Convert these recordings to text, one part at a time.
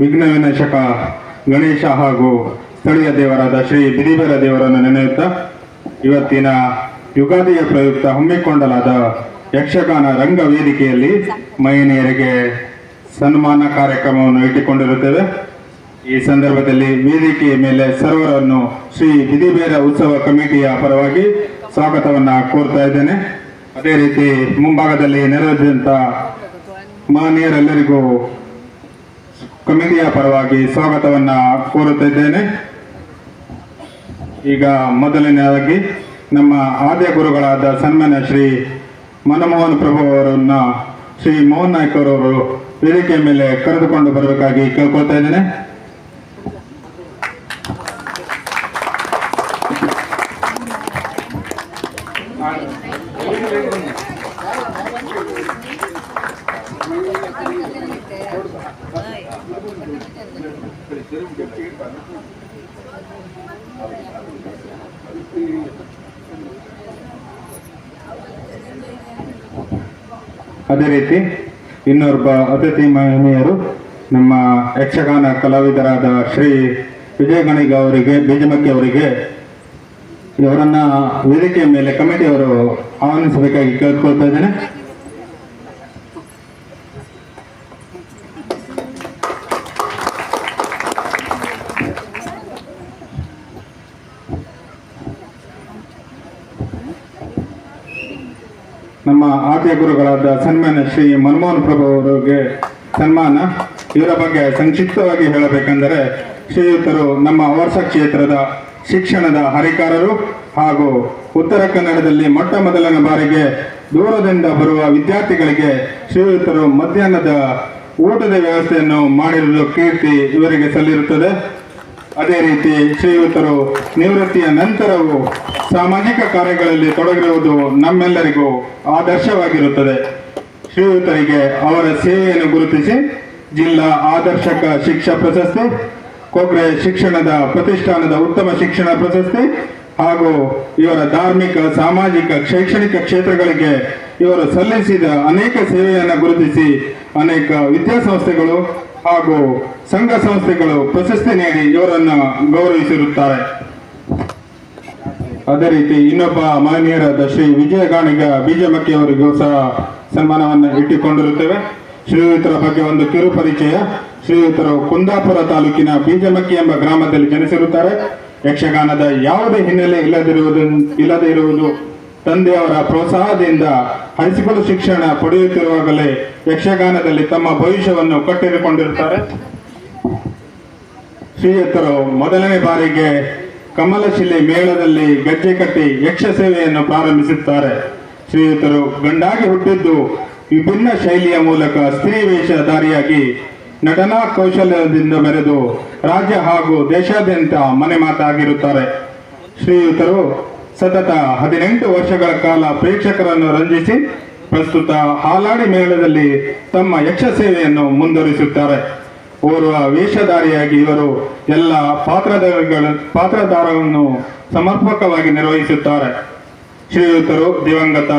ವಿಘ್ನ ವಿನಾಶಕ ಗಣೇಶ ಹಾಗೂ ಸ್ಥಳೀಯ ದೇವರಾದ ಶ್ರೀ ಬಿದಿಬೇರ ದೇವರನ್ನು ನೆನೆಯುತ್ತಾ ಇವತ್ತಿನ ಯುಗಾದಿಯ ಪ್ರಯುಕ್ತ ಹಮ್ಮಿಕೊಂಡಲಾದ ಯಕ್ಷಗಾನ ರಂಗ ವೇದಿಕೆಯಲ್ಲಿ ಮಹಿಳೆಯರಿಗೆ ಸನ್ಮಾನ ಕಾರ್ಯಕ್ರಮವನ್ನು ಇಟ್ಟುಕೊಂಡಿರುತ್ತೇವೆ. ಈ ಸಂದರ್ಭದಲ್ಲಿ ವೇದಿಕೆಯ ಮೇಲೆ ಸರ್ವರನ್ನು ಶ್ರೀ ಬಿದಿಬೇರ ಉತ್ಸವ ಕಮಿಟಿಯ ಪರವಾಗಿ ಸ್ವಾಗತವನ್ನ ಕೋರ್ತಾ ಇದ್ದೇನೆ. ಅದೇ ರೀತಿ ಮುಂಭಾಗದಲ್ಲಿ ನೆರೆದಂತ ಮಾನ್ಯರೆಲ್ಲರಿಗೂ ಕಮಿಟಿಯ ಪರವಾಗಿ ಸ್ವಾಗತವನ್ನ ಕೋರುತ್ತಿದ್ದೇನೆ. ಈಗ ಮೊದಲನೆಯದಾಗಿ ನಮ್ಮ ಆದ್ಯ ಗುರುಗಳಾದ ಸನ್ಮಾನ್ಯ ಶ್ರೀ ಮನಮೋಹನ್ ಪ್ರಭು ಅವರನ್ನ ಶ್ರೀ ಮೋಹನ್ ನಾಯ್ಕರವರು ವೇದಿಕೆಯ ಮೇಲೆ ಕರೆದುಕೊಂಡು ಬರಬೇಕಾಗಿ ಕೇಳ್ಕೊಳ್ತಾ ಇದ್ದೇನೆ. ಅದೇ ರೀತಿ ಇನ್ನೊಬ್ಬ ಅತಿಥಿ ಮಹನೀಯರು ನಮ್ಮ ಯಕ್ಷಗಾನ ಕಲಾವಿದರಾದ ಶ್ರೀ ವಿಜಯ ಗಣಿಗ ಅವರಿಗೆ, ಬೀಜಮಕ್ಕಿ ಅವರಿಗೆ ಇವರನ್ನ ವೇದಿಕೆಯ ಮೇಲೆ ಕಮಿಟಿಯವರು ಆಹ್ವಾನಿಸಬೇಕಾಗಿ ಕೇಳ್ಕೊಳ್ತಾ ಇದ್ದೇನೆ. ಆದ್ಯ ಗುರುಗಳಾದ ಸನ್ಮಾನ್ಯ ಶ್ರೀ ಮನಮೋಹನ್ ಪ್ರಭು ಅವರಿಗೆ ಸನ್ಮಾನ. ಇವರ ಬಗ್ಗೆ ಸಂಕ್ಷಿಪ್ತವಾಗಿ ಹೇಳಬೇಕೆಂದರೆ, ಶ್ರೀಯುತರು ನಮ್ಮ ವರ್ಷ ಕ್ಷೇತ್ರದ ಶಿಕ್ಷಣದ ಹರಿಕಾರರು ಹಾಗೂ ಉತ್ತರ ಕನ್ನಡದಲ್ಲಿ ಮೊಟ್ಟ ಮೊದಲನ ಬಾರಿಗೆ ದೂರದಿಂದ ಬರುವ ವಿದ್ಯಾರ್ಥಿಗಳಿಗೆ ಶ್ರೀಯುತರು ಮಧ್ಯಾಹ್ನದ ಊಟದ ವ್ಯವಸ್ಥೆಯನ್ನು ಮಾಡಿರುವುದು ಕೀರ್ತಿ ಇವರಿಗೆ ಸಲ್ಲಿರುತ್ತದೆ. ಅದೇ ರೀತಿ ಶ್ರೀಯುತರು ನಿವೃತ್ತಿಯ ನಂತರವೂ ಸಾಮಾಜಿಕ ಕಾರ್ಯಗಳಲ್ಲಿ ತೊಡಗಿರುವುದು ನಮ್ಮೆಲ್ಲರಿಗೂ ಆದರ್ಶವಾಗಿರುತ್ತದೆ. ಶ್ರೀಯುತರಿಗೆ ಅವರ ಸೇವೆಯನ್ನು ಗುರುತಿಸಿ ಜಿಲ್ಲಾ ಆದರ್ಶಕ ಶಿಕ್ಷಾ ಪ್ರಶಸ್ತಿ ಕೊಗ್ರೆ ಶಿಕ್ಷಣದ ಪ್ರತಿಷ್ಠಾನದ ಉತ್ತಮ ಶಿಕ್ಷಣ ಪ್ರಶಸ್ತಿ ಹಾಗೂ ಇವರ ಧಾರ್ಮಿಕ, ಸಾಮಾಜಿಕ, ಶೈಕ್ಷಣಿಕ ಕ್ಷೇತ್ರಗಳಿಗೆ ಇವರು ಸಲ್ಲಿಸಿದ ಅನೇಕ ಸೇವೆಯನ್ನು ಗುರುತಿಸಿ ಅನೇಕ ವಿದ್ಯಾಸಂಸ್ಥೆಗಳು ಹಾಗೂ ಸಂಘ ಸಂಸ್ಥೆಗಳು ಪ್ರಶಸ್ತಿ ನೀಡಿ ಇವರನ್ನು ಗೌರವಿಸಿರುತ್ತಾರೆ. ಅದೇ ರೀತಿ ಇನ್ನೊಬ್ಬ ಮಾನ್ಯರಾದ ಶ್ರೀ ವಿಜಯ ಗಾಣಿಗ ಬೀಜಮಕ್ಕಿ ಅವರಿಗೂ ಸಹ ಸನ್ಮಾನವನ್ನು ಇಟ್ಟುಕೊಂಡಿರುತ್ತೇವೆ. ಶ್ರೀಯುತರ ಬಗ್ಗೆ ಒಂದು ಕಿರು ಪರಿಚಯ. ಶ್ರೀಯುತರು ಕುಂದಾಪುರ ತಾಲೂಕಿನ ಬೀಜಮಕ್ಕಿ ಎಂಬ ಗ್ರಾಮದಲ್ಲಿ ಜನಿಸಿರುತ್ತಾರೆ. ಯಕ್ಷಗಾನದ ಯಾವುದೇ ಹಿನ್ನೆಲೆ ಇಲ್ಲದಿರುವುದು ಇಲ್ಲದೇ ಇರುವುದು ತಂದೆಯವರ ಪ್ರೋತ್ಸಾಹದಿಂದ ಹೈಸ್ಕೂಲ್ ಶಿಕ್ಷಣ ಪಡೆಯುತ್ತಿರುವಾಗಲೇ ಯಕ್ಷಗಾನದಲ್ಲಿ ತಮ್ಮ ಭವಿಷ್ಯವನ್ನು ಕಟ್ಟಿರಿಕೊಂಡಿರುತ್ತಾರೆ ಶ್ರೀಯುತರು ಮೊದಲನೇ ಬಾರಿಗೆ ಕಮಲಶಿಲೆ ಮೇಳದಲ್ಲಿ ಗಜ್ಜೆ ಕಟ್ಟಿ ಯಕ್ಷ ಸೇವೆಯನ್ನು ಪ್ರಾರಂಭಿಸುತ್ತಾರೆ. ಶ್ರೀಯುತರು ಗಂಡಾಗಿ ಹುಟ್ಟಿದ್ದು ವಿಭಿನ್ನ ಶೈಲಿಯ ಮೂಲಕ ಸ್ತ್ರೀ ವೇಷಧಾರಿಯಾಗಿ ನಟನಾ ಕೌಶಲ್ಯದಿಂದ ಮೆರೆದು ರಾಜ್ಯ ಹಾಗೂ ದೇಶಾದ್ಯಂತ ಮನೆ ಮಾತಾಗಿರುತ್ತಾರೆ ಶ್ರೀಯುತರು ಸತತ ಹದಿನೆಂಟು ವರ್ಷಗಳ ಕಾಲ ಪ್ರೇಕ್ಷಕರನ್ನು ರಂಜಿಸಿ ಪ್ರಸ್ತುತ ಹಾಲಾಡಿ ಮೇಳದಲ್ಲಿ ತಮ್ಮ ಯಕ್ಷ ಸೇವೆಯನ್ನು ಮುಂದುವರಿಸುತ್ತಾರೆ. ಓರ್ವ ವೇಷಧಾರಿಯಾಗಿ ಇವರು ಎಲ್ಲ ಪಾತ್ರಧಾರಿಗಳ ಪಾತ್ರಧಾರವನ್ನು ಸಮರ್ಪಕವಾಗಿ ನಿರ್ವಹಿಸುತ್ತಾರೆ. ಶ್ರೀಯುತರು ದಿವಂಗತ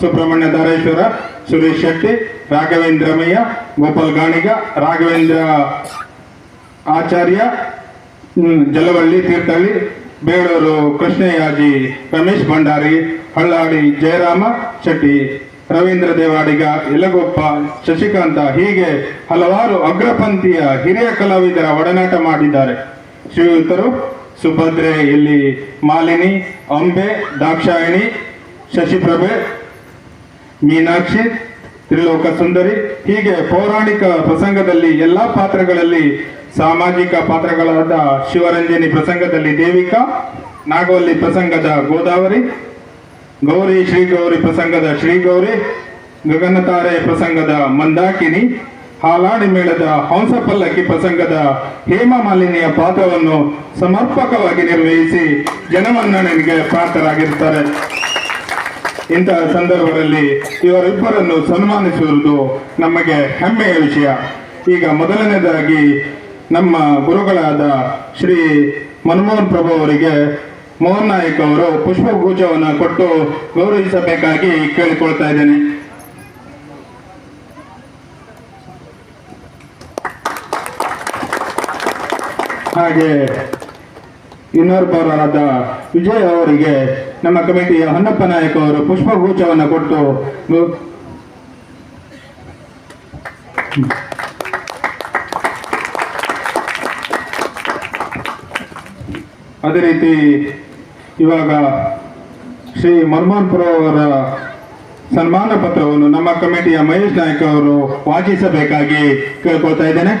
ಸುಬ್ರಹ್ಮಣ್ಯ ಧಾರೇಶ್ವರ ಸುರೇಶ್ ಶೆಟ್ಟಿ ರಾಘವೇಂದ್ರಮಯ್ಯ ಗೋಪಾಲ್ ಗಾಣಿಗ, ರಾಘವೇಂದ್ರ ಆಚಾರ್ಯ ಜಲವಳ್ಳಿ ತೀರ್ಥಹಳ್ಳಿ ಬೇಳೂರು ಕೃಷ್ಣಯಾಜಿ ರಮೇಶ್ ಭಂಡಾರಿ ಹಳ್ಳಾಡಿ ಜಯರಾಮ ಶೆಟ್ಟಿ, ರವೀಂದ್ರ ದೇವಾಡಿಗ ಯಲಗೊಪ್ಪ, ಶಶಿಕಾಂತ ಹೀಗೆ ಹಲವಾರು ಅಗ್ರಪಂಥೀಯ ಹಿರಿಯ ಕಲಾವಿದರ ಒಡನಾಟ ಮಾಡಿದ್ದಾರೆ. ಶ್ರೀಯುತರು ಸುಭದ್ರೆ, ಇಲ್ಲಿ ಮಾಲಿನಿ, ಅಂಬೆ, ದಾಕ್ಷಾಯಣಿ, ಶಶಿಪ್ರಭೆ, ಮೀನಾಕ್ಷಿ ತ್ರಿಲೋಕ ಸುಂದರಿ ಹೀಗೆ ಪೌರಾಣಿಕ ಪ್ರಸಂಗದಲ್ಲಿ ಎಲ್ಲಾ ಪಾತ್ರಗಳಲ್ಲಿ ಸಾಮಾಜಿಕ ಪಾತ್ರಗಳಾದ ಶಿವರಂಜನಿ ಪ್ರಸಂಗದಲ್ಲಿ ದೇವಿಕಾ, ನಾಗವಲ್ಲಿ ಪ್ರಸಂಗದ ಗೋದಾವರಿ, ಗೌರಿ ಶ್ರೀ ಗೌರಿ ಪ್ರಸಂಗದ ಶ್ರೀ ಗೌರಿ ಗಗನತಾರೆ ಪ್ರಸಂಗದ ಮಂದಾಕಿನಿ, ಹಾಲಾಡಿ ಮೇಳದ ಹಂಸ ಪಲ್ಲಕ್ಕಿ ಪ್ರಸಂಗದ ಹೇಮ ಮಾಲಿನಿಯ ಪಾತ್ರವನ್ನು ಸಮರ್ಪಕವಾಗಿ ನಿರ್ವಹಿಸಿ ಜನಮನ್ನಣೆಗೆ ಪಾತ್ರರಾಗಿರ್ತಾರೆ ಇಂತಹ ಸಂದರ್ಭದಲ್ಲಿ ಇವರಿಬ್ಬರನ್ನು ಸನ್ಮಾನಿಸುವುದು ನಮಗೆ ಹೆಮ್ಮೆಯ ವಿಷಯ. ಈಗ ಮೊದಲನೇದಾಗಿ ನಮ್ಮ ಗುರುಗಳಾದ ಶ್ರೀ ಮನಮೋಹನ್ ಪ್ರಭು ಅವರಿಗೆ ಮೋಹನ್ ನಾಯಕ್ ಅವರು ಪುಷ್ಪಗುಚ್ಛವನ್ನು ಕೊಟ್ಟು ಗೌರವಿಸಬೇಕಾಗಿ ಕೇಳಿಕೊಳ್ತಾ ಇದ್ದೇನೆ. ಹಾಗೆ ಇನ್ನೊಬ್ಬರಾದ ವಿಜಯ್ ಅವರಿಗೆ ನಮ್ಮ ಕಮಿಟಿಯ ಹೊನ್ನಪ್ಪ ನಾಯಕ್ ಅವರು ಪುಷ್ಪಭೂಚವನ್ನು ಕೊಟ್ಟು ಅದೇ ರೀತಿ ಇವಾಗ ಶ್ರೀ ಮರ್ಮಾನ್ಪುರ ಅವರ ಸನ್ಮಾನ ಪತ್ರವನ್ನು ನಮ್ಮ ಕಮಿಟಿಯ ಮಹೇಶ್ ನಾಯಕ್ ಅವರು ವಾಚಿಸಬೇಕಾಗಿ ಕೇಳ್ಕೊಳ್ತಾ ಇದ್ದೇನೆ.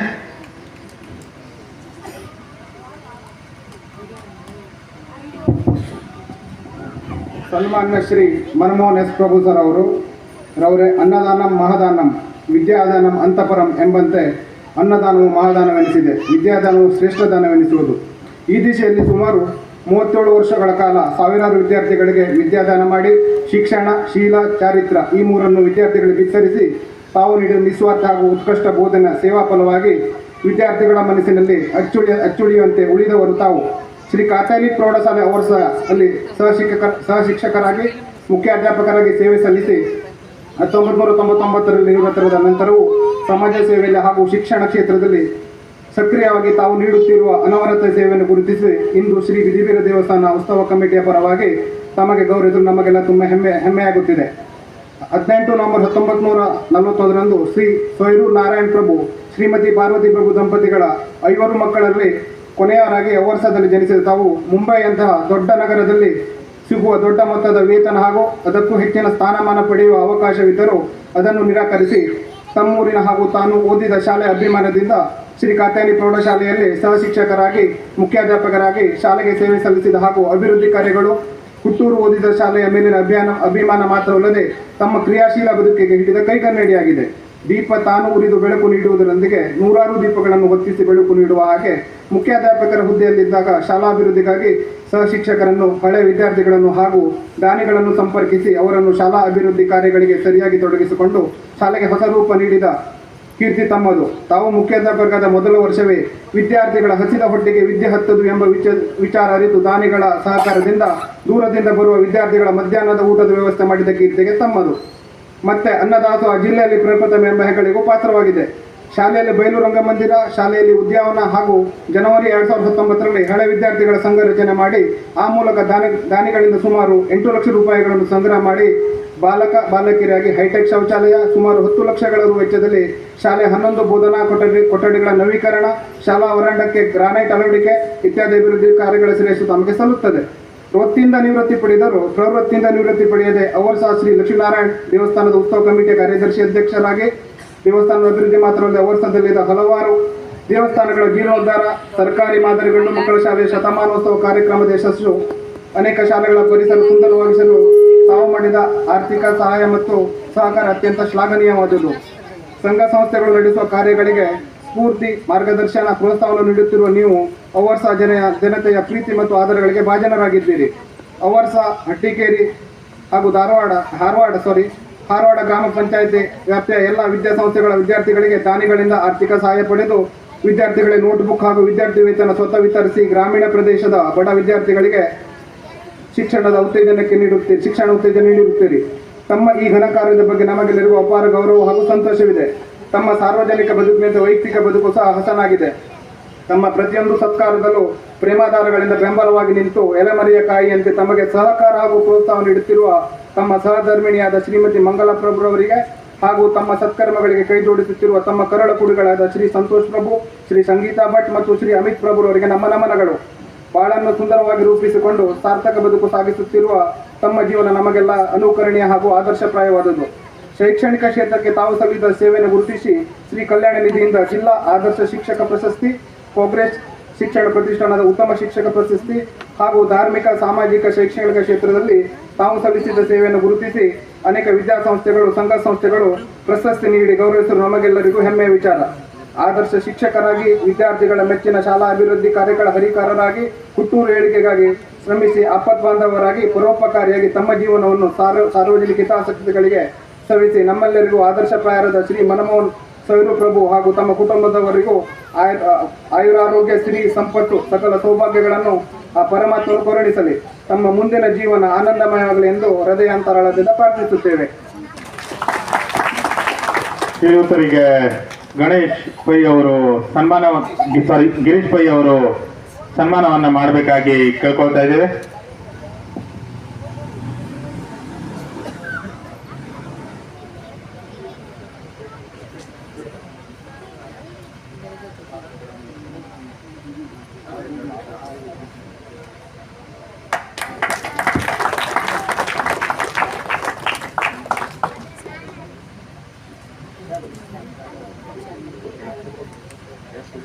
ಸನ್ಮಾನ್ಯ ಶ್ರೀ ಮನಮೋಹನ್ ಎಸ್ ಪ್ರಭು ಸರ್ ಅವರು, ರವರೇ ಅನ್ನದಾನಂ ಮಹಾದಾನಂ, ವಿದ್ಯಾದಾನಂ ಅಂತಪರಂ ಎಂಬಂತೆ ಅನ್ನದಾನವು ಮಹಾದಾನವೆನಿಸಿದೆ. ವಿದ್ಯಾದಾನವು ಶ್ರೇಷ್ಠ ದಾನವೆನಿಸುವುದು ಈ ದಿಶೆಯಲ್ಲಿ ಸುಮಾರು ಮೂವತ್ತೇಳು ವರ್ಷಗಳ ಕಾಲ ಸಾವಿರಾರು ವಿದ್ಯಾರ್ಥಿಗಳಿಗೆ ವಿದ್ಯಾದಾನ ಮಾಡಿ ಶಿಕ್ಷಣ, ಶೀಲ, ಚಾರಿತ್ರ ಈ ಮೂರನ್ನು ವಿದ್ಯಾರ್ಥಿಗಳಿಗೆ ವಿಸ್ತರಿಸಿ ತಾವು ನೀಡಿದ ನಿಸ್ವಾರ್ಥ ಹಾಗೂ ಉತ್ಕೃಷ್ಟ ಬೋಧನೆ ಸೇವಾ ಫಲವಾಗಿ ವಿದ್ಯಾರ್ಥಿಗಳ ಮನಸ್ಸಿನಲ್ಲಿ ಅಚ್ಚುಳಿಯ ಅಚ್ಚುಳಿಯುವಂತೆ ಉಳಿದವರು ತಾವು. ಶ್ರೀ ಕಾತಾಲಿ ಪ್ರೌಢಶಾಲೆ ಅವರ್ಸ ಅಲ್ಲಿ ಸಹಶಿಕ್ಷಕ ಸಹಶಿಕ್ಷಕರಾಗಿ, ಮುಖ್ಯಾಧ್ಯಾಪಕರಾಗಿ ಸೇವೆ ಸಲ್ಲಿಸಿ ಹತ್ತೊಂಬತ್ತು ನೂರ ತೊಂಬತ್ತೊಂಬತ್ತರಲ್ಲಿ ನಿವೃತ್ತರಾದ ನಂತರವೂ ಸಮಾಜ ಸೇವೆಯಲ್ಲಿ ಹಾಗೂ ಶಿಕ್ಷಣ ಕ್ಷೇತ್ರದಲ್ಲಿ ಸಕ್ರಿಯವಾಗಿ ತಾವು ನೀಡುತ್ತಿರುವ ಅನವರತ ಸೇವೆಯನ್ನು ಗುರುತಿಸಿ ಇಂದು ಶ್ರೀ ವಿಧಿವೀರ ದೇವಸ್ಥಾನ ಉತ್ಸವ ಕಮಿಟಿಯ ಪರವಾಗಿ ತಮಗೆ ಗೌರವಿಸಲು ನಮಗೆಲ್ಲ ತುಂಬ ಹೆಮ್ಮೆ, ಹೆಮ್ಮೆಯಾಗುತ್ತಿದೆ. ಹದಿನೆಂಟು ನವಂಬರ್ ಹತ್ತೊಂಬತ್ತು ನೂರ ನಲವತ್ತೊಂದರಂದು ಶ್ರೀ ಸೊಯ್ರು ನಾರಾಯಣ್ ಪ್ರಭು, ಶ್ರೀಮತಿ ಪಾರ್ವತಿ ಪ್ರಭು ದಂಪತಿಗಳ ಐವರು ಮಕ್ಕಳಲ್ಲಿ ಕೊನೆಯವರಾಗಿ ವರ್ಷದಲ್ಲಿ ಜನಿಸಿದ ತಾವು ಮುಂಬೈಯಂತಹ ದೊಡ್ಡ ನಗರದಲ್ಲಿ ಸಿಗುವ ದೊಡ್ಡ ಮೊತ್ತದ ವೇತನ ಹಾಗೂ ಅದಕ್ಕೂ ಹೆಚ್ಚಿನ ಸ್ಥಾನಮಾನ ಪಡೆಯುವ ಅವಕಾಶವಿದ್ದರೂ ಅದನ್ನು ನಿರಾಕರಿಸಿ ತಮ್ಮೂರಿನ ಹಾಗೂ ತಾನು ಓದಿದ ಶಾಲೆ ಅಭಿಮಾನದಿಂದ ಶ್ರೀ ಕಾತ್ಯಾನಿ ಪ್ರೌಢಶಾಲೆಯಲ್ಲಿ ಸಹಶಿಕ್ಷಕರಾಗಿ, ಮುಖ್ಯಾಧ್ಯಾಪಕರಾಗಿ ಶಾಲೆಗೆ ಸೇವೆ ಸಲ್ಲಿಸಿದ ಹಾಗೂ ಅಭಿವೃದ್ಧಿ ಕಾರ್ಯಗಳು, ಹುಟ್ಟೂರು ಓದಿದ ಶಾಲೆಯ ಮೇಲಿನ ಅಭಿಯಾನ, ಅಭಿಮಾನ ಮಾತ್ರವಲ್ಲದೆ ತಮ್ಮ ಕ್ರಿಯಾಶೀಲ ಬದುಕಿಗೆ ಹಿಡಿದ ಕೈಗನ್ನಡಿಯಾಗಿದೆ. ದೀಪ ತಾನು ಉರಿದು ಬೆಳಕು ನೀಡುವುದರೊಂದಿಗೆ ನೂರಾರು ದೀಪಗಳನ್ನು ಹೊತ್ತಿಸಿ ಬೆಳಕು ನೀಡುವ ಹಾಗೆ ಮುಖ್ಯಾಧ್ಯಾಪಕರ ಹುದ್ದೆಯಲ್ಲಿದ್ದಾಗ ಶಾಲಾಭಿವೃದ್ಧಿಗಾಗಿ ಸಹಶಿಕ್ಷಕರನ್ನು, ಹಳೆ ವಿದ್ಯಾರ್ಥಿಗಳನ್ನು ಹಾಗೂ ದಾನಿಗಳನ್ನು ಸಂಪರ್ಕಿಸಿ ಅವರನ್ನು ಶಾಲಾ ಅಭಿವೃದ್ಧಿ ಕಾರ್ಯಗಳಿಗೆ ಸರಿಯಾಗಿ ತೊಡಗಿಸಿಕೊಂಡು ಶಾಲೆಗೆ ಹೊಸ ರೂಪ ನೀಡಿದ ಕೀರ್ತಿ ತಮ್ಮದು. ತಾವು ಮುಖ್ಯಾಧ್ಯಾಪಕರಾದ ಮೊದಲ ವರ್ಷವೇ ವಿದ್ಯಾರ್ಥಿಗಳ ಹಸಿದ ಹೊಟ್ಟೆಗೆ ವಿದ್ಯೆ ಹತ್ತದು ಎಂಬ ವಿಚ, ವಿಚಾರ ಅರಿತು ದಾನಿಗಳ ಸಹಕಾರದಿಂದ ದೂರದಿಂದ ಬರುವ ವಿದ್ಯಾರ್ಥಿಗಳ ಮಧ್ಯಾಹ್ನದ ಊಟದ ವ್ಯವಸ್ಥೆ ಮಾಡಿದ ಕೀರ್ತಿಗೆ ತಮ್ಮದು. ಮತ್ತೆ ಅನ್ನದಾಸೋಹ ಜಿಲ್ಲೆಯಲ್ಲಿ ಪ್ರಪ್ರಥಮ ಎಂಬ ಹೆಗ್ಗಳಿಗೂ ಪಾತ್ರವಾಗಿದೆ. ಶಾಲೆಯಲ್ಲಿ ಬಯಲು ರಂಗಮಂದಿರ, ಶಾಲೆಯಲ್ಲಿ ಉದ್ಯಾವನ ಹಾಗೂ ಜನವರಿ ಎರಡ್ ಸಾವಿರದ ಹತ್ತೊಂಬತ್ತರಲ್ಲಿ ಹಳೆ ವಿದ್ಯಾರ್ಥಿಗಳ ಸಂಘ ರಚನೆ ಮಾಡಿ, ಆ ಮೂಲಕ ದಾನಿ, ದಾನಿಗಳಿಂದ ಸುಮಾರು ಎಂಟು ಲಕ್ಷ ರೂಪಾಯಿಗಳನ್ನು ಸಂಗ್ರಹ ಮಾಡಿ, ಬಾಲಕ, ಬಾಲಕಿಯರಾಗಿ ಹೈಟೆಕ್ ಶೌಚಾಲಯ, ಸುಮಾರು ಹತ್ತು ಲಕ್ಷಗಳ ವೆಚ್ಚದಲ್ಲಿ ಶಾಲೆ ಹನ್ನೊಂದು ಬೋಧನಾ ಕೊಠಡಿ, ಕೊಠಡಿಗಳ ನವೀಕರಣ, ಶಾಲಾ ವರಾಂಡಕ್ಕೆ ಗ್ರಾನೈಟ್ ಅಳವಡಿಕೆ ಇತ್ಯಾದಿ ಅಭಿವೃದ್ಧಿ ಕಾರ್ಯಗಳ ಶ್ರೇಷ್ಠ ತಮಗೆ ಸಲ್ಲುತ್ತದೆ. ವೃತ್ತಿಯಿಂದ ನಿವೃತ್ತಿ ಪಡೆದರು. ಪ್ರವೃತ್ತಿಯಿಂದ ನಿವೃತ್ತಿ ಪಡೆಯದೆ ಅವರು ಸಹ ಶ್ರೀ ಲಕ್ಷ್ಮೀನಾರಾಯಣ್ ದೇವಸ್ಥಾನದ ಉತ್ಸವ ಕಮಿಟಿಯ ಕಾರ್ಯದರ್ಶಿ ಅಧ್ಯಕ್ಷರಾಗಿ ದೇವಸ್ಥಾನದ ಅಭಿವೃದ್ಧಿ ಮಾತ್ರವಲ್ಲದೆ ಅವರ್ಸದಲ್ಲಿದ್ದ ಹಲವಾರು ದೇವಸ್ಥಾನಗಳ ಜೀರ್ಣೋದ್ಧಾರ ಸರ್ಕಾರಿ ಮಾದರಿ ಗಂಡು ಮಕ್ಕಳ ಶಾಲೆಯ ಶತಮಾನೋತ್ಸವ ಕಾರ್ಯಕ್ರಮದ ಯಶಸ್ಸು ಅನೇಕ ಶಾಲೆಗಳ ಪರಿಸರ ಸುಂದರವಾಗಿಸಲು ತಾವು ಮಾಡಿದ ಆರ್ಥಿಕ ಸಹಾಯ ಮತ್ತು ಸಹಕಾರ ಅತ್ಯಂತ ಶ್ಲಾಘನೀಯವಾದುದು. ಸಂಘ ಸಂಸ್ಥೆಗಳು ನಡೆಸುವ ಕಾರ್ಯಗಳಿಗೆ ಸ್ಫೂರ್ತಿ, ಮಾರ್ಗದರ್ಶನ, ಪ್ರೋತ್ಸಾಹವನ್ನು ನೀಡುತ್ತಿರುವ ನೀವು ಅವರ್ಸ ಜನಯ, ಜನತೆಯ ಪ್ರೀತಿ ಮತ್ತು ಆಧಾರಗಳಿಗೆ ಭಾಜನರಾಗಿದ್ದೀರಿ. ಅವರ್ಸ ಹಟ್ಟಿಕೇರಿ ಹಾಗೂ ಧಾರವಾಡ ಧಾರವಾಡ ಸಾರಿ ಧಾರವಾಡ ಗ್ರಾಮ ಪಂಚಾಯಿತಿ ವ್ಯಾಪ್ತಿಯ ಎಲ್ಲ ವಿದ್ಯಾಸಂಸ್ಥೆಗಳ ವಿದ್ಯಾರ್ಥಿಗಳಿಗೆ ದಾನಿಗಳಿಂದ ಆರ್ಥಿಕ ಸಹಾಯ ಪಡೆದು ವಿದ್ಯಾರ್ಥಿಗಳಿಗೆ ನೋಟ್ಬುಕ್ ಹಾಗೂ ವಿದ್ಯಾರ್ಥಿ ವೇತನ ಸ್ವತಃ ವಿತರಿಸಿ ಗ್ರಾಮೀಣ ಪ್ರದೇಶದ ಬಡ ವಿದ್ಯಾರ್ಥಿಗಳಿಗೆ ಶಿಕ್ಷಣದ ಉತ್ತೇಜನಕ್ಕೆ ನೀಡುತ್ತೆ ಶಿಕ್ಷಣ ಉತ್ತೇಜನ ನೀಡುತ್ತೀರಿ. ತಮ್ಮ ಈ ಘನ ಕಾರ್ಯದ ಬಗ್ಗೆ ನಮಗೆಲ್ಲರಿಗೂ ಅಪಾರ ಗೌರವ ಹಾಗೂ ಸಂತೋಷವಿದೆ. ತಮ್ಮ ಸಾರ್ವಜನಿಕ ಬದುಕಿನಂತೆ ವೈಯಕ್ತಿಕ ಬದುಕು ಸಹ ಹಸನಾಗಿದೆ. ತಮ್ಮ ಪ್ರತಿಯೊಂದು ಸತ್ಕಾರದಲ್ಲೂ ಪ್ರೇಮಾಧಾರಗಳಿಂದ ಬೆಂಬಲವಾಗಿ ನಿಂತು ಎಲೆಮರೆಯ ಕಾಯಿಯಂತೆ ತಮಗೆ ಸಹಕಾರ ಹಾಗೂ ಪ್ರೋತ್ಸಾಹ ನೀಡುತ್ತಿರುವ ತಮ್ಮ ಸಹಧರ್ಮಿಣಿಯಾದ ಶ್ರೀಮತಿ ಮಂಗಲ ಪ್ರಭುರವರಿಗೆ ಹಾಗೂ ತಮ್ಮ ಸತ್ಕರ್ಮಗಳಿಗೆ ಕೈ ಜೋಡಿಸುತ್ತಿರುವ ತಮ್ಮ ಕರಳ ಕುಡಿಗಳಾದ ಶ್ರೀ ಸಂತೋಷ್ ಪ್ರಭು, ಶ್ರೀ ಸಂಗೀತಾ ಭಟ್ ಮತ್ತು ಶ್ರೀ ಅಮಿತ್ ಪ್ರಭುರವರಿಗೆ ನಮ್ಮ ನಮನಗಳು. ಬಾಳನ್ನು ಸುಂದರವಾಗಿ ರೂಪಿಸಿಕೊಂಡು ಸಾರ್ಥಕ ಬದುಕು ಸಾಗಿಸುತ್ತಿರುವ ತಮ್ಮ ಜೀವನ ನಮಗೆಲ್ಲ ಅನುಕರಣೀಯ ಹಾಗೂ ಆದರ್ಶಪ್ರಾಯವಾದುದು ಶೈಕ್ಷಣಿಕ ಕ್ಷೇತ್ರಕ್ಕೆ ತಾವು ಸಲ್ಲಿಸಿದ ಸೇವೆಯನ್ನು ಗುರುತಿಸಿ ಶ್ರೀ ಕಲ್ಯಾಣ ನಿಧಿಯಿಂದ ಜಿಲ್ಲಾ ಆದರ್ಶ ಶಿಕ್ಷಕ ಪ್ರಶಸ್ತಿ, ಕಾಂಗ್ರೆಸ್ ಶಿಕ್ಷಣ ಪ್ರತಿಷ್ಠಾನದ ಉತ್ತಮ ಶಿಕ್ಷಕ ಪ್ರಶಸ್ತಿ ಹಾಗೂ ಧಾರ್ಮಿಕ, ಸಾಮಾಜಿಕ, ಶೈಕ್ಷಣಿಕ ಕ್ಷೇತ್ರದಲ್ಲಿ ತಾವು ಸಲ್ಲಿಸಿದ ಸೇವೆಯನ್ನು ಗುರುತಿಸಿ ಅನೇಕ ವಿದ್ಯಾಸಂಸ್ಥೆಗಳು, ಸಂಘ ಸಂಸ್ಥೆಗಳು ಪ್ರಶಸ್ತಿ ನೀಡಿ ಗೌರವಿಸಲು ನಮಗೆಲ್ಲರಿಗೂ ಹೆಮ್ಮೆಯ ವಿಚಾರ. ಆದರ್ಶ ಶಿಕ್ಷಕರಾಗಿ, ವಿದ್ಯಾರ್ಥಿಗಳ ಮೆಚ್ಚಿನ ಶಾಲಾ ಅಭಿವೃದ್ಧಿ ಕಾರ್ಯಗಳ ಹರಿಕಾರರಾಗಿ, ಹುಟ್ಟೂರು ಏಳಿಗೆಗಾಗಿ ಶ್ರಮಿಸಿ ಅಪ್ಪತ್ ಬಾಂಧವರಾಗಿ ಪರೋಪಕಾರಿಯಾಗಿ ತಮ್ಮ ಜೀವನವನ್ನು ಸಾರ್ವ, ಸಾರ್ವಜನಿಕ ಹಿತಾಸಕ್ತಿಗಳಿಗೆ ಸವಿಸಿ, ನಮ್ಮೆಲ್ಲರಿಗೂ ಆದರ್ಶಪ್ರಾಯರಾದ ಶ್ರೀ ಮನಮೋಹನ್ ಸವಿರು ಪ್ರಭು ಹಾಗೂ ತಮ್ಮ ಕುಟುಂಬದವರಿಗೂ ಆಯು ಆಯುರಾರೋಗ್ಯ ಶ್ರೀ ಸಂಪತ್ತು, ಸಕಲ ಸೌಭಾಗ್ಯಗಳನ್ನು, ಆ, ಪರಮಾತ್ಮನು ಕೊರಡಿಸಲಿ ತಮ್ಮ ಮುಂದಿನ ಜೀವನ ಆನಂದಮಯವಾಗಲಿ ಎಂದು ಹೃದಯಾಂತರಾಳದಿಂದ ಪ್ರಾರ್ಥಿಸುತ್ತೇವೆ. ಶ್ರೀಯುತರಿಗೆ ಗಣೇಶ್ ಪೈ ಅವರು ಸನ್ಮಾನ ಸಾರಿ ಗಿರೀಶ್ ಪೈ ಅವರು ಸನ್ಮಾನವನ್ನು ಮಾಡಬೇಕಾಗಿ ಕೇಳ್ಕೊಳ್ತಾ ಇದ್ದೇವೆ.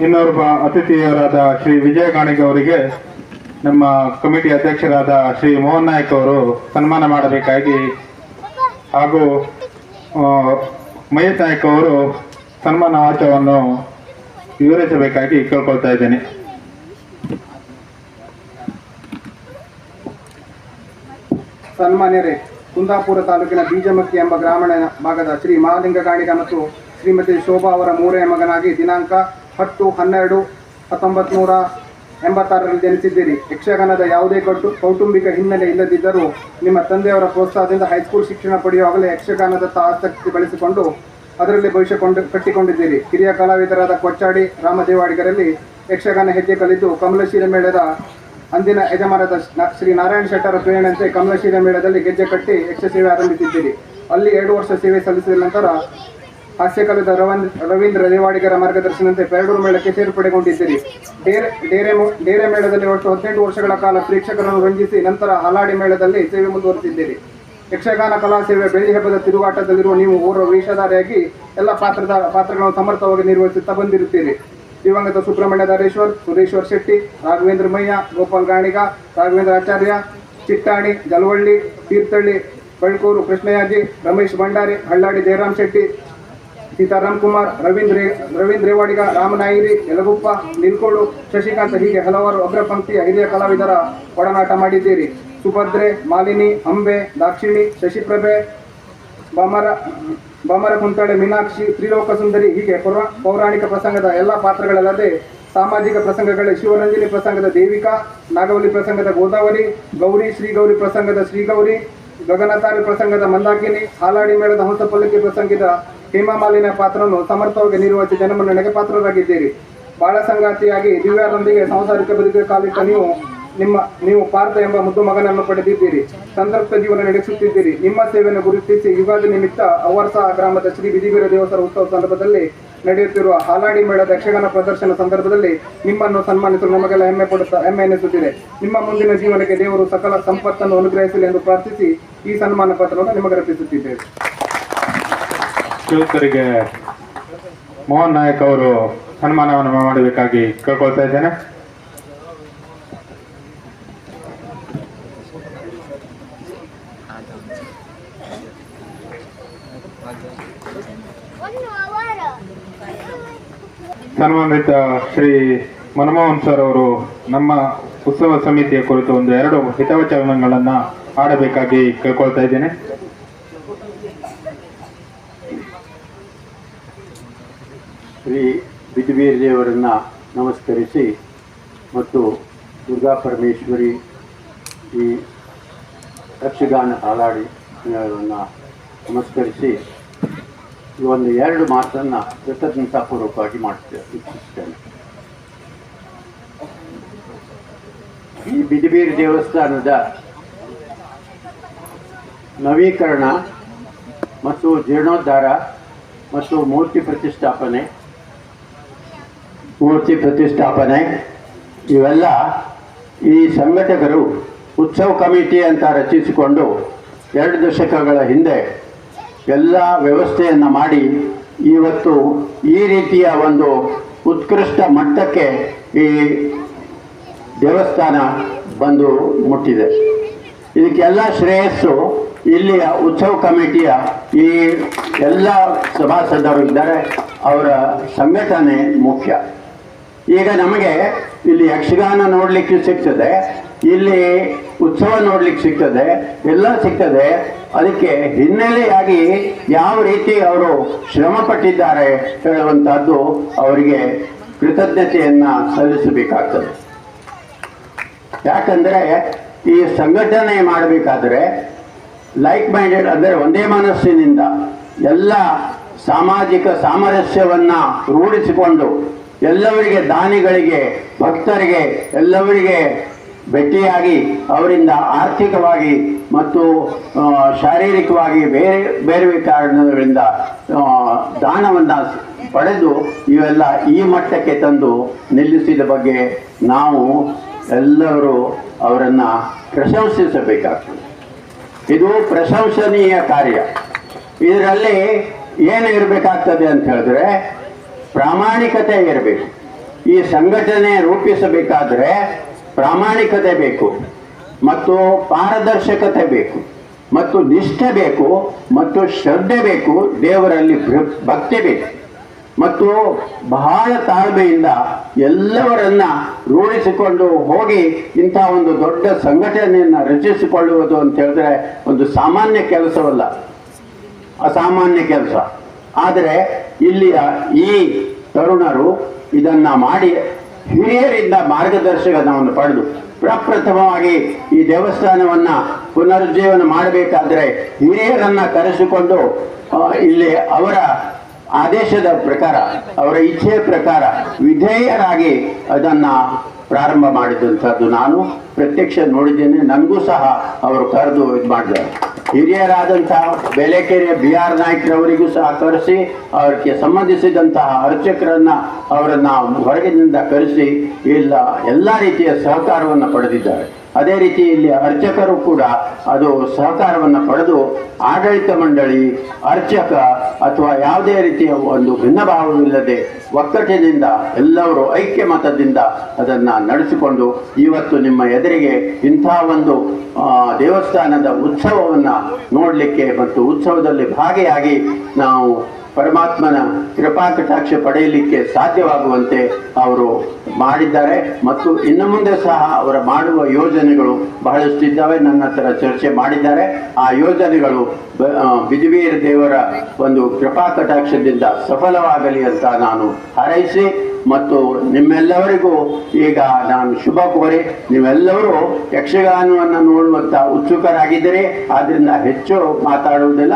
ಇನ್ನೋರ್ವ ಅತಿಥಿಯರಾದ ಶ್ರೀ ವಿಜಯ ಗಾಣಿಗ ಅವರಿಗೆ ನಮ್ಮ ಕಮಿಟಿ ಅಧ್ಯಕ್ಷರಾದ ಶ್ರೀ ಮೋಹನ್ ನಾಯಕ್ ಅವರು ಸನ್ಮಾನ ಮಾಡಬೇಕಾಗಿ ಹಾಗೂ ಮಹೇಶ್ ನಾಯಕ್ ಅವರು ಸನ್ಮಾನ ಆಚವನ್ನು ವಿವರಿಸಬೇಕಾಗಿ ಕೇಳ್ಕೊಳ್ತಾ ಇದ್ದೇನೆ. ಸನ್ಮಾನ್ಯರೇ ಕುಂದಾಪುರ ತಾಲೂಕಿನ ಬೀಜಮಕ್ಕಿ ಎಂಬ ಗ್ರಾಮೀಣ ಭಾಗದ ಶ್ರೀ ಮಹಾಲಿಂಗ ಗಾಣಿಗ ಮತ್ತು ಶ್ರೀಮತಿ ಶೋಭಾ ಅವರ ಮೂರನೇ ಮಗನಾಗಿ ದಿನಾಂಕ ಹತ್ತು ಹನ್ನೆರಡು ಹತ್ತೊಂಬತ್ತು ನೂರ ಎಂಬತ್ತಾರರಲ್ಲಿ ಜನಿಸಿದ್ದೀರಿ. ಯಕ್ಷಗಾನದ ಯಾವುದೇ ಕಟ್ಟು ಕೌಟುಂಬಿಕ ಹಿನ್ನೆಲೆ ಇಲ್ಲದಿದ್ದರೂ ನಿಮ್ಮ ತಂದೆಯವರ ಪ್ರೋತ್ಸಾಹದಿಂದ ಹೈಸ್ಕೂಲ್ ಶಿಕ್ಷಣ ಪಡೆಯುವಾಗಲೇ ಯಕ್ಷಗಾನದತ್ತ ಆಸಕ್ತಿ ಬೆಳೆಸಿಕೊಂಡು ಅದರಲ್ಲಿ ಭವಿಷ್ಯ ಕೊಂಡು, ಕಟ್ಟಿಕೊಂಡಿದ್ದೀರಿ. ಹಿರಿಯ ಕಲಾವಿದರಾದ ಕೊಚ್ಚಾಡಿ ರಾಮದೇವಾಡಿಗರಲ್ಲಿ ಯಕ್ಷಗಾನ ಹೆಜ್ಜೆ ಕಲಿತು ಕಮಲಶೀಲ ಮೇಳದ ಅಂದಿನ ಯಜಮಾನದ ಶ್ರೀ ನಾರಾಯಣ ಶೆಟ್ಟರ ಪ್ರೇರಣೆಯಂತೆ ಕಮಲಶೀಲ ಮೇಳದಲ್ಲಿ ಗೆಜ್ಜೆ ಕಟ್ಟಿ ಯಕ್ಷ ಸೇವೆ ಆರಂಭಿಸಿದ್ದೀರಿ. ಅಲ್ಲಿ ಎರಡು ವರ್ಷ ಸೇವೆ ಸಲ್ಲಿಸಿದ ನಂತರ ಹಾಸ್ಯಕಲದ ರವೀಂದ್ರ ರವೀಂದ್ರ ದೇವಾಡಿಗರ ಮಾರ್ಗದರ್ಶನಂತೆ ಪೆರಡೂರು ಮೇಳಕ್ಕೆ ಸೇರ್ಪಡೆಗೊಂಡಿದ್ದೀರಿ. ಡೇರೆ ಡೇರೆ ಡೇರೆ ಮೇಳದಲ್ಲಿ ಒಟ್ಟು ಹದಿನೆಂಟು ವರ್ಷಗಳ ಕಾಲ ಪ್ರೇಕ್ಷಕರನ್ನು ರಂಜಿಸಿ ನಂತರ ಹಲಾಡಿ ಮೇಳದಲ್ಲಿ ಸೇವೆ ಮುಂದುವರೆಸಿದ್ದೀರಿ. ಯಕ್ಷಗಾನ ಕಲಾ ಸೇವೆ ಬೆಳ್ಳಿ ಹಬ್ಬದ ತಿರುಗಾಟದಲ್ಲಿರುವ ನೀವು ಓರ್ವ ವೇಷಧಾರಿಯಾಗಿ ಎಲ್ಲ ಪಾತ್ರದ ಪಾತ್ರಗಳನ್ನು ಸಮರ್ಥವಾಗಿ ನಿರ್ವಹಿಸುತ್ತಾ ಬಂದಿರುತ್ತೀರಿ. ದಿವಂಗತ ಸುಬ್ರಹ್ಮಣ್ಯ ದಾರೇಶ್ವರ್ ಸುರೇಶ್ವರ್ ಶೆಟ್ಟಿ, ರಾಘವೇಂದ್ರ ಮಯ್ಯ, ಗೋಪಾಲ್ ಗಾಣಿಗ, ರಾಘವೇಂದ್ರ ಆಚಾರ್ಯ, ಚಿಟ್ಟಾಣಿ, ಜಲವಳ್ಳಿ ತೀರ್ಥಳ್ಳಿ ಬಳ್ಕೂರು ಕೃಷ್ಣಯಾಜಿ ರಮೇಶ್ ಭಂಡಾರಿ, ಹಳ್ಳಾಡಿ ಜಯರಾಮ್ ಶೆಟ್ಟಿ, ಸೀತಾರಾಮ್ ಕುಮಾರ್, ರವೀಂದ್ರ ರವೀಂದ್ರ ರೇವಾಡಿಗ ರಾಮನಾಯಿರಿ ಯಲಗುಪ್ಪ ನಿಲ್ಕೋಳು ಶಶಿಕಾಂತ್ ಹೀಗೆ ಹಲವಾರು ಅಗ್ರಪಂಕ್ತಿಯ ಹಿರಿಯ ಕಲಾವಿದರ ಒಡನಾಟ ಮಾಡಿದ್ದೀರಿ. ಸುಭದ್ರೆ, ಮಾಲಿನಿ, ಅಂಬೆ, ದಾಕ್ಷಿಣಿ, ಶಶಿಪ್ರಭೆ, ಬಮರ ಬಮರ ಕುಂತಳೆ ಮೀನಾಕ್ಷಿ, ತ್ರಿಲೋಕ ಸುಂದರಿ, ಹೀಗೆ ಪೌರ- ಪೌರಾಣಿಕ ಪ್ರಸಂಗದ ಎಲ್ಲ ಪಾತ್ರಗಳಲ್ಲದೆ ಸಾಮಾಜಿಕ ಪ್ರಸಂಗಗಳ ಶಿವರಂಜನಿ ಪ್ರಸಂಗದ ದೇವಿಕಾ ನಾಗವಲಿ ಪ್ರಸಂಗದ ಗೋದಾವರಿ, ಗೌರಿ, ಶ್ರೀಗೌರಿ ಪ್ರಸಂಗದ ಶ್ರೀಗೌರಿ, ಗಗನತಾರಿ ಪ್ರಸಂಗದ ಮಂದಾಕಿನಿ, ಹಾಲಾಡಿ ಮೇಳದ ಹಂಸ ಪಲ್ಲಕ್ಕಿ ಪ್ರಸಂಗದ ಹೇಮಾಮಾಲಿನ ಪಾತ್ರವನ್ನು ಸಮರ್ಥವಾಗಿ ನಿರ್ವಹಿಸಿ ಜನಮನ್ನಣೆಗೆ ಪಾತ್ರರಾಗಿದ್ದೀರಿ. ಬಾಳ ಸಂಗಾತಿಯಾಗಿ ದಿವ್ಯಾರೊಂದಿಗೆ ಸಂಸಾರಿಕ ಬದುಕಿಗೆ ಕಾಲಿಟ್ಟ ನೀವು ನಿಮ್ಮ, ನೀವು ಪಾರ್ಥ ಎಂಬ ಮುದ್ದು ಮಗನನ್ನು ಪಡೆದಿದ್ದೀರಿ. ಸಂತೃಪ್ತ ಜೀವನ ನಡೆಸುತ್ತಿದ್ದೀರಿ. ನಿಮ್ಮ ಸೇವೆಯನ್ನು ಗುರುತಿಸಿ ಯುಗಾದಿ ನಿಮಿತ್ತ ಅವರ್ಸ ಗ್ರಾಮದ ಶ್ರೀ ವಿಧಿವೀರ ದೇವಸ್ಥಾನ ಉತ್ಸವ ಸಂದರ್ಭದಲ್ಲಿ ನಡೆಯುತ್ತಿರುವ ಹಾಲಾಡಿ ಮೇಳದ ಯಕ್ಷಗಾನ ಪ್ರದರ್ಶನ ಸಂದರ್ಭದಲ್ಲಿ ನಿಮ್ಮನ್ನು ಸನ್ಮಾನಿಸಲು ನಮಗೆಲ್ಲ ಹೆಮ್ಮೆ ಪಡುತ್ತಾ, ಹೆಮ್ಮೆ ಎನಿಸುತ್ತಿದೆ. ನಿಮ್ಮ ಮುಂದಿನ ಜೀವನಕ್ಕೆ ದೇವರು ಸಕಲ ಸಂಪತ್ತನ್ನು ಅನುಗ್ರಹಿಸಲಿ ಎಂದು ಪ್ರಾರ್ಥಿಸಿ ಈ ಸನ್ಮಾನ ಪತ್ರವನ್ನು ನಿಮಗೆ ರಚಿಸುತ್ತಿದ್ದೇವೆ ಯುವಕರಿಗೆ ಮೋಹನ್ ನಾಯಕ್ ಅವರು ಸನ್ಮಾನವನ್ನು ಮಾಡಬೇಕಾಗಿ ಕೇಳ್ಕೊಳ್ತಾ ಇದ್ದೇನೆ. ಸನ್ಮಾನಿತ ಶ್ರೀ ಮನಮೋಹನ್ ಸರ್ ಅವರು ನಮ್ಮ ಉತ್ಸವ ಸಮಿತಿಯ ಕುರಿತು ಒಂದು ಎರಡು ಹಿತವಚನಗಳನ್ನ ಆಡಬೇಕಾಗಿ ಕೇಳ್ಕೊಳ್ತಾ ಇದ್ದೇನೆ. ಶ್ರೀ ಬಿದ್ವೀರ್ ದೇವರನ್ನು ನಮಸ್ಕರಿಸಿ ಮತ್ತು ದುರ್ಗಾ ಪರಮೇಶ್ವರಿ ಈ ಯಕ್ಷಗಾನ ವನ್ನು ನಮಸ್ಕರಿಸಿ ಈ ಒಂದು ಎರಡು ಮಾತನ್ನು ಕೃತಜ್ಞತಾಪೂರ್ವಕವಾಗಿ ಮಾಡ್ತೇವೆ, ಇಚ್ಛಿಸ್ತೇನೆ. ಈ ಬಿದಿಬೀರ್ ದೇವಸ್ಥಾನದ ನವೀಕರಣ ಮತ್ತು ಜೀರ್ಣೋದ್ಧಾರ ಮತ್ತು ಮೂರ್ತಿ ಪ್ರತಿಷ್ಠಾಪನೆ ಮೂರ್ತಿ ಪ್ರತಿಷ್ಠಾಪನೆ, ಇವೆಲ್ಲ ಈ ಸಂಘಟಕರು ಉತ್ಸವ ಕಮಿಟಿ ಅಂತ ರಚಿಸಿಕೊಂಡು ಎರಡು ದಶಕಗಳ ಹಿಂದೆ ಎಲ್ಲ ವ್ಯವಸ್ಥೆಯನ್ನು ಮಾಡಿ ಇವತ್ತು ಈ ರೀತಿಯ ಒಂದು ಉತ್ಕೃಷ್ಟ ಮಟ್ಟಕ್ಕೆ ಈ ದೇವಸ್ಥಾನ ಬಂದು ಮುಟ್ಟಿದೆ. ಇದಕ್ಕೆಲ್ಲ ಶ್ರೇಯಸ್ಸು ಇಲ್ಲಿಯ ಉತ್ಸವ ಕಮಿಟಿಯ ಈ ಎಲ್ಲ ಸಭಾಸದರು ಇದ್ದಾರೆ. ಅವರ ಸಂಘಟನೆ ಮುಖ್ಯ. ಈಗ ನಮಗೆ ಇಲ್ಲಿ ಯಕ್ಷಗಾನ ನೋಡಲಿಕ್ಕೆ ಸಿಗ್ತದೆ. ಇಲ್ಲಿ ಉತ್ಸವ ನೋಡ್ಲಿಕ್ಕೆ ಸಿಗ್ತದೆ, ಎಲ್ಲ ಸಿಗ್ತದೆ. ಅದಕ್ಕೆ ಹಿನ್ನೆಲೆಯಾಗಿ ಯಾವ ರೀತಿ ಅವರು ಶ್ರಮ ಪಟ್ಟಿದ್ದಾರೆ ಹೇಳುವಂತಹದ್ದು ಅವರಿಗೆ ಕೃತಜ್ಞತೆಯನ್ನ ಸಲ್ಲಿಸಬೇಕಾಗ್ತದೆ. ಯಾಕಂದ್ರೆ ಈ ಸಂಘಟನೆ ಮಾಡಬೇಕಾದ್ರೆ ಲೈಕ್ ಮೈಂಡೆಡ್ ಅಂದರೆ ಒಂದೇ ಮನಸ್ಸಿನಿಂದ ಎಲ್ಲ ಸಾಮಾಜಿಕ ಸಾಮರಸ್ಯವನ್ನ ರೂಢಿಸಿಕೊಂಡು ಎಲ್ಲವರಿಗೆ ದಾನಿಗಳಿಗೆ, ಭಕ್ತರಿಗೆ, ಎಲ್ಲವರಿಗೆ ಭೇಟಿಯಾಗಿ ಅವರಿಂದ ಆರ್ಥಿಕವಾಗಿ ಮತ್ತು ಶಾರೀರಿಕವಾಗಿ ಬೇರೆ ಬೇರೆ ಕಾರಣಗಳಿಂದ ದಾನವನ್ನ ಪಡೆದು ಇವೆಲ್ಲ ಈ ಮಟ್ಟಕ್ಕೆ ತಂದು ನಿಲ್ಲಿಸಿದ ಬಗ್ಗೆ ನಾವು ಎಲ್ಲರೂ ಅವರನ್ನು ಪ್ರಶಂಸಿಸಬೇಕಾಗ್ತದೆ. ಇದು ಪ್ರಶಂಸನೀಯ ಕಾರ್ಯ. ಇದರಲ್ಲಿ ಏನು ಇರಬೇಕಾಗ್ತದೆ ಅಂತ ಹೇಳಿದ್ರೆ, ಪ್ರಾಮಾಣಿಕತೆ ಇರಬೇಕು. ಈ ಸಂಘಟನೆ ರೂಪಿಸಬೇಕಾದ್ರೆ ಪ್ರಾಮಾಣಿಕತೆ ಬೇಕು, ಮತ್ತು ಪಾರದರ್ಶಕತೆ ಬೇಕು, ಮತ್ತು ನಿಷ್ಠೆ ಬೇಕು, ಮತ್ತು ಶ್ರದ್ಧೆ ಬೇಕು, ದೇವರಲ್ಲಿ ಭಕ್ತಿ ಬೇಕು. ಮತ್ತು ಬಹಳ ತಾಳ್ಮೆಯಿಂದ ಎಲ್ಲವರನ್ನ ರೂಢಿಸಿಕೊಂಡು ಹೋಗಿ ಇಂಥ ಒಂದು ದೊಡ್ಡ ಸಂಘಟನೆಯನ್ನು ರಚಿಸಿಕೊಳ್ಳುವುದು ಅಂತ ಹೇಳಿದ್ರೆ ಒಂದು ಸಾಮಾನ್ಯ ಕೆಲಸವಲ್ಲ. ಅಸಾಮಾನ್ಯ ಕೆಲಸ. ಆದರೆ ಇಲ್ಲಿಯ ಈ ತರುಣರು ಇದನ್ನ ಮಾಡಿ ಹಿರಿಯರಿಂದ ಮಾರ್ಗದರ್ಶನವನ್ನು ಪಡೆದು ಪ್ರಪ್ರಥಮವಾಗಿ ಈ ದೇವಸ್ಥಾನವನ್ನ ಪುನರುಜ್ಜೀವನ ಮಾಡಬೇಕಾದ್ರೆ ಹಿರಿಯರನ್ನ ಕರೆಸಿಕೊಂಡು ಇಲ್ಲಿ ಅವರ ಆದೇಶದ ಪ್ರಕಾರ, ಅವರ ಇಚ್ಛೆಯ ಪ್ರಕಾರ ವಿಧೇಯರಾಗಿ ಅದನ್ನ ಪ್ರಾರಂಭ ಮಾಡಿದಂಥದ್ದು ನಾನು. ಪ್ರತ್ಯಕ್ಷ ನೋಡಿದ್ದೇನೆ, ನನಗೂ ಸಹ ಅವರು ಕರೆದು ಇದು ಮಾಡಿದ್ದಾರೆ ಹಿರಿಯರಾದಂತಹ ಬೆಲೆಕೆರೆ ಬಿ ಆರ್ ನಾಯ್ಕರವರಿಗೂ ಸಹ ಕರೆಸಿ, ಅವರಿಗೆ ಸಂಬಂಧಿಸಿದಂತಹ ಅರ್ಚಕರನ್ನು ಅವರನ್ನು ಹೊರಗಿನಿಂದ ಕರೆಸಿ, ಇಲ್ಲ, ಎಲ್ಲ ರೀತಿಯ ಸಹಕಾರವನ್ನು ಪಡೆದಿದ್ದಾರೆ. ಅದೇ ರೀತಿ ಇಲ್ಲಿ ಅರ್ಚಕರು ಕೂಡ ಅದು ಸಹಕಾರವನ್ನು ಪಡೆದು ಆಡಳಿತ ಮಂಡಳಿ, ಅರ್ಚಕ ಅಥವಾ ಯಾವುದೇ ರೀತಿಯ ಒಂದು ಭಿನ್ನಭಾವವಿಲ್ಲದೆ ಒಕ್ಕಟ್ಟಿನಿಂದ ಎಲ್ಲರೂ ಐಕ್ಯ ಮತದಿಂದ ಅದನ್ನು ನಡೆಸಿಕೊಂಡು ಇವತ್ತು ನಿಮ್ಮ ಎದುರಿಗೆ ಇಂಥ ಒಂದು ದೇವಸ್ಥಾನದ ಉತ್ಸವವನ್ನು ನೋಡಲಿಕ್ಕೆ ಮತ್ತು ಉತ್ಸವದಲ್ಲಿ ಭಾಗಿಯಾಗಿ ನಾವು ಪರಮಾತ್ಮನ ಕೃಪಾ ಕಟಾಕ್ಷ ಪಡೆಯಲಿಕ್ಕೆ ಸಾಧ್ಯವಾಗುವಂತೆ ಅವರು ಮಾಡಿದ್ದಾರೆ ಮತ್ತು ಇನ್ನು ಮುಂದೆ ಸಹ ಅವರ ಮಾಡುವ ಯೋಜನೆಗಳು ಬಹಳಷ್ಟು ಇದ್ದಾವೆ ನನ್ನ ಹತ್ರ ಚರ್ಚೆ ಮಾಡಿದ್ದಾರೆ. ಆ ಯೋಜನೆಗಳು ವಿಧಿವೀರ ದೇವರ ಒಂದು ಕೃಪಾ ಕಟಾಕ್ಷದಿಂದ ಸಫಲವಾಗಲಿ ಅಂತ ನಾನು ಹಾರೈಸಿ ಮತ್ತು ನಿಮ್ಮೆಲ್ಲವರಿಗೂ ಈಗ ನಾನು ಶುಭ ಕೋರಿ ನೀವೆಲ್ಲರೂ ಯಕ್ಷಗಾನವನ್ನು ನೋಡುವಂತ ಉತ್ಸುಕರಾಗಿದ್ದರೆ. ಆದ್ರಿಂದ ಹೆಚ್ಚು ಮಾತಾಡುವುದಿಲ್ಲ.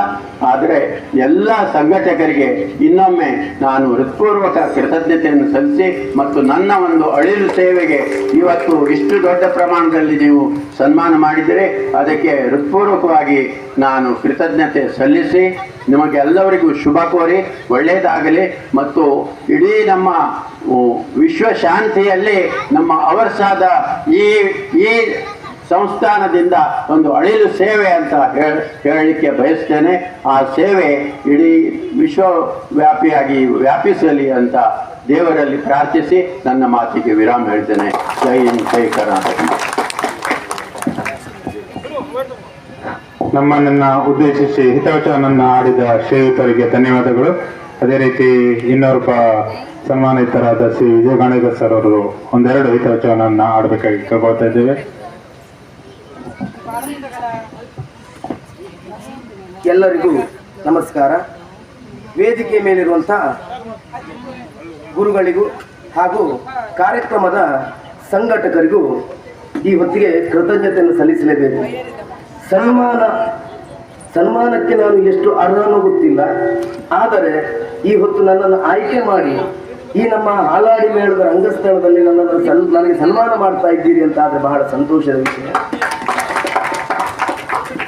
ಆದರೆ ಎಲ್ಲ ಸಂಘಟಕರಿಗೆ ಇನ್ನೊಮ್ಮೆ ನಾನು ಹೃತ್ಪೂರ್ವಕ ಕೃತಜ್ಞತೆಯನ್ನು ಸಲ್ಲಿಸಿ ಮತ್ತು ನನ್ನ ಒಂದು ಅಳಿಲು ಸೇವೆಗೆ ಇವತ್ತು ಇಷ್ಟು ದೊಡ್ಡ ಪ್ರಮಾಣದಲ್ಲಿ ನೀವು ಸನ್ಮಾನ ಮಾಡಿದರೆ ಅದಕ್ಕೆ ಹೃತ್ಪೂರ್ವಕವಾಗಿ ನಾನು ಕೃತಜ್ಞತೆ ಸಲ್ಲಿಸಿ ನಿಮಗೆಲ್ಲವರಿಗೂ ಶುಭ ಕೋರಿ, ಒಳ್ಳೆಯದಾಗಲಿ. ಮತ್ತು ಇಡೀ ನಮ್ಮ ವಿಶ್ವ ಶಾಂತಿಯಲ್ಲಿ ನಮ್ಮ ಅವರ್ಸಾದ ಈ ಈ ಸಂಸ್ಥಾನದಿಂದ ಒಂದು ಅಳಿಲು ಸೇವೆ ಅಂತ ಹೇಳ ಹೇಳಲಿಕ್ಕೆ ಬಯಸ್ತೇನೆ. ಆ ಸೇವೆ ಇಡೀ ವಿಶ್ವವ್ಯಾಪಿಯಾಗಿ ವ್ಯಾಪಿಸಲಿ ಅಂತ ದೇವರಲ್ಲಿ ಪ್ರಾರ್ಥಿಸಿ ನನ್ನ ಮಾತಿಗೆ ವಿರಾಮ ಹೇಳ್ತೇನೆ. ಜೈ ಹಿಂದ್, ಜೈ ಕರ್ನಾಟಕ. ನಮ್ಮನ್ನ ಉದ್ದೇಶಿಸಿ ಹಿತವಚನನ್ನ ಆಡಿದ ಶ್ರೀಯುತರಿಗೆ ಧನ್ಯವಾದಗಳು. ಅದೇ ರೀತಿ ಇನ್ನೊಬ್ಬ ಸನ್ಮಾನಿತರಾದ ಶ್ರೀ ವಿಜಯ ಗಣೇಶ ಸರ್ ಅವರು ಒಂದೆರಡು ಹಿತವಚನನ್ನ ಆಡಬೇಕಾಗಿ ಕೇಳ್ಕೊಳ್ತಾ ಇದ್ದೇವೆ. ಎಲ್ಲರಿಗೂ ನಮಸ್ಕಾರ. ವೇದಿಕೆ ಮೇಲಿರುವಂಥ ಗುರುಗಳಿಗೂ ಹಾಗೂ ಕಾರ್ಯಕ್ರಮದ ಸಂಘಟಕರಿಗೂ ಈ ಹೊತ್ತಿಗೆ ಕೃತಜ್ಞತೆಯನ್ನು ಸಲ್ಲಿಸಲೇಬೇಕು. ಸನ್ಮಾನ, ಸನ್ಮಾನಕ್ಕೆ ನಾನು ಎಷ್ಟು ಅರ್ಹನೋ ಗೊತ್ತಿಲ್ಲ ಆದರೆ ಈ ಹೊತ್ತು ನನ್ನನ್ನು ಆಯ್ಕೆ ಮಾಡಿ ಈ ನಮ್ಮ ಹಾಲಾಡಿ ಮೇಳದ ರಂಗಸ್ಥಳದಲ್ಲಿ ನನ್ನನ್ನು ಸನ್, ನನಗೆ ಸನ್ಮಾನ ಮಾಡ್ತಾ ಇದ್ದೀರಿ ಅಂತ ಆದರೆ ಬಹಳ ಸಂತೋಷದ ವಿಷಯ.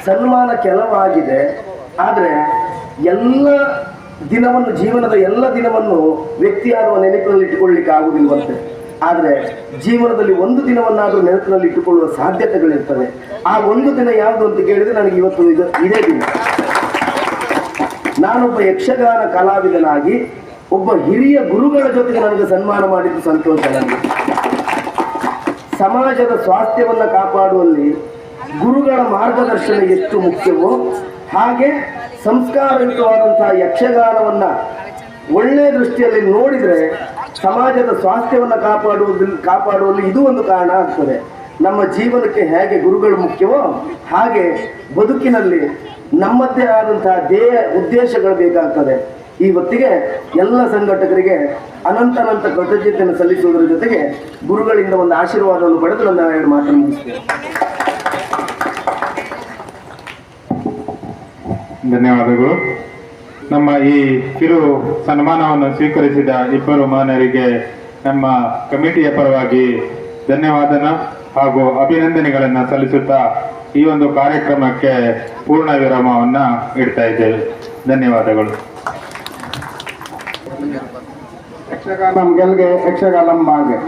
ಸನ್ಮಾನ ಕೆಲವಾಗಿದೆ, ಆದರೆ ಎಲ್ಲ ದಿನವನ್ನು, ಜೀವನದ ಎಲ್ಲ ದಿನವನ್ನು ವ್ಯಕ್ತಿಯಾಗುವ ನೆನಪಿನಲ್ಲಿ ಇಟ್ಟುಕೊಳ್ಳಿಕ್ಕೆ ಆಗುವುದಿಲ್ವಂತೆ ಆದರೆ ಜೀವನದಲ್ಲಿ ಒಂದು ದಿನವನ್ನಾದರೂ ನೆನಪಿನಲ್ಲಿ ಇಟ್ಟುಕೊಳ್ಳುವ ಸಾಧ್ಯತೆಗಳಿರ್ತವೆ. ಆ ಒಂದು ದಿನ ಯಾವುದು ಅಂತ ಕೇಳಿದ್ರೆ ನನಗೆ ಇವತ್ತು ಇದು ಇದೇ ದಿನ. ನಾನೊಬ್ಬ ಯಕ್ಷಗಾನ ಕಲಾವಿದನಾಗಿ ಒಬ್ಬ ಹಿರಿಯ ಗುರುಗಳ ಜೊತೆಗೆ ನನಗೆ ಸನ್ಮಾನ ಮಾಡಿದ್ದು ಸಂತೋಷ ನನಗೆ. ಸಮಾಜದ ಸ್ವಾಸ್ಥ್ಯವನ್ನು ಕಾಪಾಡುವಲ್ಲಿ ಗುರುಗಳ ಮಾರ್ಗದರ್ಶನ ಎಷ್ಟು ಮುಖ್ಯವೋ ಹಾಗೆ ಸಂಸ್ಕಾರಯುತವಾದಂತಹ ಯಕ್ಷಗಾನವನ್ನು ಒಳ್ಳೆಯ ದೃಷ್ಟಿಯಲ್ಲಿ ನೋಡಿದರೆ ಸಮಾಜದ ಸ್ವಾಸ್ಥ್ಯವನ್ನು ಕಾಪಾಡುವುದನ್ನು ಕಾಪಾಡುವಲ್ಲಿ ಇದು ಒಂದು ಕಾರಣ ಆಗ್ತದೆ. ನಮ್ಮ ಜೀವನಕ್ಕೆ ಹೇಗೆ ಗುರುಗಳು ಮುಖ್ಯವೋ ಹಾಗೆ ಬದುಕಿನಲ್ಲಿ ನಮ್ಮದೇ ಆದಂತಹ ಧ್ಯೇಯ, ಉದ್ದೇಶಗಳು ಬೇಕಾಗ್ತದೆ. ಈ ಹೊತ್ತಿಗೆ ಎಲ್ಲ ಸಂಘಟಕರಿಗೆ ಅನಂತ ಅನಂತ ಕೃತಜ್ಞತೆಯನ್ನು ಸಲ್ಲಿಸುವುದರ ಜೊತೆಗೆ ಗುರುಗಳಿಂದ ಒಂದು ಆಶೀರ್ವಾದವನ್ನು ಪಡೆದು ನನ್ನ ಎರಡು ಮಾತನ್ನು ಮುಗಿಸ್ತೇನೆ. ಧನ್ಯವಾದಗಳು. ನಮ್ಮ ಈ ಕಿರು ಸನ್ಮಾನವನ್ನು ಸ್ವೀಕರಿಸಿದ ಇಬ್ಬರು ಮಾನವರಿಗೆ ನಮ್ಮ ಕಮಿಟಿಯ ಪರವಾಗಿ ಧನ್ಯವಾದನ ಹಾಗೂ ಅಭಿನಂದನೆಗಳನ್ನು ಸಲ್ಲಿಸುತ್ತಾ ಈ ಒಂದು ಕಾರ್ಯಕ್ರಮಕ್ಕೆ ಪೂರ್ಣ ವಿರಾಮವನ್ನು ಇಡ್ತಾ ಇದ್ದೇವೆ. ಧನ್ಯವಾದಗಳು. ಯಕ್ಷಗಾನಂ ಗೆಲ್ಗೆ ಯಕ್ಷಗಾನಂ ಬಾಗೆ